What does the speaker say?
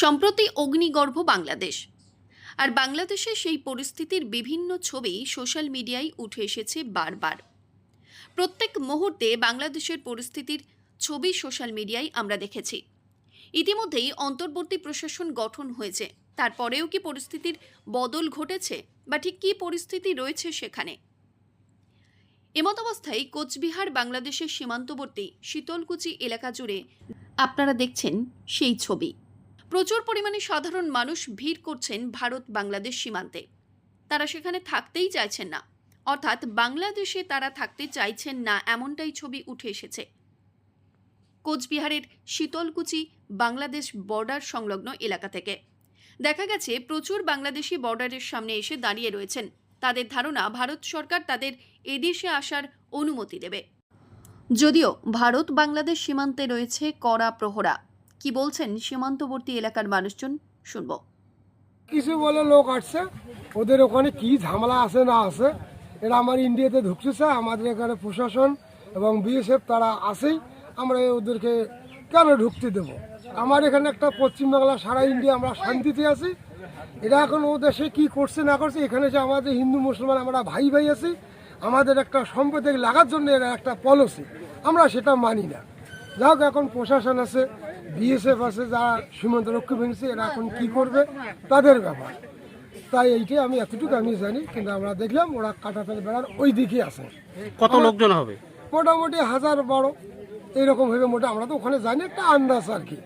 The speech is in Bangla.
সম্প্রতি অগ্নিগর্ভ বাংলাদেশ। আর বাংলাদেশে সেই পরিস্থিতির বিভিন্ন ছবি সোশ্যাল মিডিয়ায় উঠে এসেছে বারবার। প্রত্যেক মুহূর্তে বাংলাদেশের পরিস্থিতির ছবি সোশ্যাল মিডিয়ায় আমরা দেখেছি। ইতিমধ্যেই অন্তর্বর্তী প্রশাসন গঠন হয়েছে। তারপরেও কি পরিস্থিতির বদল ঘটেছে বা ঠিক কী পরিস্থিতি রয়েছে সেখানে? এমতাবস্থায় কোচবিহার বাংলাদেশের সীমান্তবর্তী শীতলকুচি এলাকা জুড়ে আপনারা দেখছেন সেই ছবি। প্রচুর পরিমাণে সাধারণ মানুষ ভিড় করছেন ভারত বাংলাদেশ সীমান্তে। তারা সেখানে থাকতেই চাইছেন না। অর্থাৎ বাংলাদেশে তারা থাকতে চাইছেন না এমনটাই ছবি উঠে এসেছে। কোচবিহারের শীতলকুচি বাংলাদেশ বর্ডার সংলগ্ন এলাকা থেকে। দেখা গেছে, প্রচুর বাংলাদেশি বর্ডারের সামনে এসে দাঁড়িয়ে রয়েছেন। তাদের ধারণা, ভারত সরকার তাদের এদেশে আসার অনুমতি দেবে। যদিও ভারত বাংলাদেশ সীমান্তে রয়েছে কড়া প্রহরা কি বলছেন সীমান্তবর্তী এলাকার মানুষজন? শুনব। কিছু বলে লোক আসছে, ওদের ওখানে কি ঝামেলা আছে না আছে, এরা আমার ইন্ডিয়াতে ঢুকতেছে, আমাদের এখানে প্রশাসন এবং বিএসএফ তারা আসেই আমরা ওদেরকে কেন ঢুকতে দেব? আমার এখানে একটা পশ্চিমবাংলা সারা ইন্ডিয়া আমরা শান্তিতে আছি। এরা এখন ও দেশে কী করছে না করছে, এখানে যে আমাদের হিন্দু, মুসলমান, আমরা ভাই ভাই আছি, আমাদের একটা সম্প্রদায় লাগার জন্য এরা একটা পলিসি আমরা সেটা মানি না। যাই এখন প্রশাসন আছে বিএসএফ আছে যারা সীমান্ত রক্ষী ভেঙেছে এরা এখন কি করবে? তাদের ব্যাপার। তাই এইটাই আমি এতটুকু আমি জানি কিন্তু আমরা দেখলাম ওরা কাটা কাটাতাল বেড়ার ওই দিকে আছে। কত লোকজন হবে? মোটামুটি হাজার বারো এইরকম হবে মোটা আমরা তো ওখানে জানি একটা আন্দাজ আর কি।